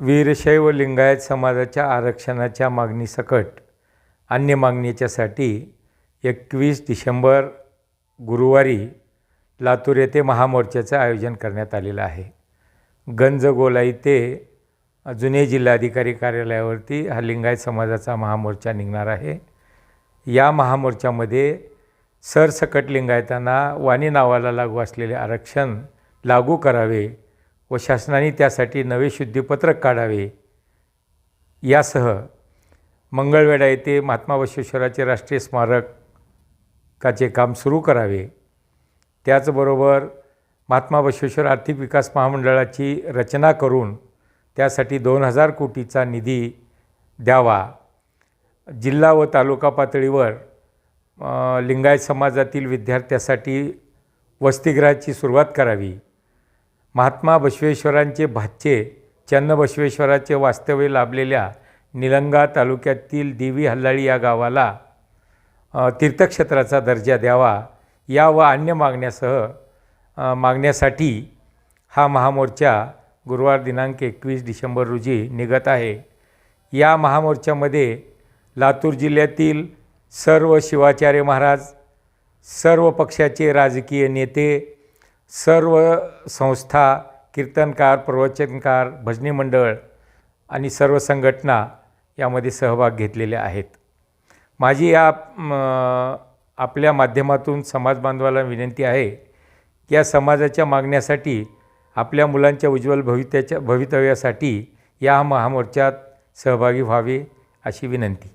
वीरशैव लिंगायत समाजाच्या आरक्षणाच्या मागणीसकट अन्य मागणीच्यासाठी एकवीस डिसेंबर गुरुवारी लातूर येथे महामोर्चाचं आयोजन करण्यात आलेलं आहे. गंजगोलाई ते जुने जिल्हाधिकारी कार्यालयावरती हा लिंगायत समाजाचा महामोर्चा निघणार आहे. या महामोर्चामध्ये सरसकट लिंगायतांना वाणी नावाला लागू असलेले आरक्षण लागू करावे व शासनाने त्यासाठी नवे शुद्धीपत्रक काढावे. यासह मंगळवेढा येथे महात्मा बसवेश्वराचे राष्ट्रीय स्मारक काचे काम सुरू करावे. त्याचबरोबर महात्मा बसवेश्वर आर्थिक विकास महामंडळाची रचना करून त्यासाठी दोन हजार कोटीचा निधी द्यावा. जिल्हा व तालुका पातळीवर लिंगायत समाजातील विद्यार्थ्यासाठी वसतिगृहाची सुरुवात करावी. महात्मा बसवेश्वरांचे भाचे चन्न बसवेश्वराचे वास्तव्य लाभलेल्या निलंगा तालुक्यातील देवी हल्लाळी या गावाला तीर्थक्षेत्राचा दर्जा द्यावा या व अन्य मागण्यासह मागण्यासाठी हा महामोर्चा गुरुवार दिनांक एकवीस डिसेंबर रोजी निघत आहे. या महामोर्चामध्ये लातूर जिल्ह्यातील सर्व शिवाचार्य महाराज सर्व पक्षाचे राजकीय नेते सर्व संस्था कीर्तनकार प्रवचनकार भजनी मंडळ आणि सर्व संघटना यामध्ये सहभाग घेतलेले आहेत. माझी या आपल्या माध्यमातून समाज बांधवाला विनंती आहे की या समाजाच्या मागण्यासाठी आपल्या मुलांच्या उज्ज्वल भवित्याच्या भवितव्यासाठी या महामोर्चात सहभागी व्हावे अशी विनंती.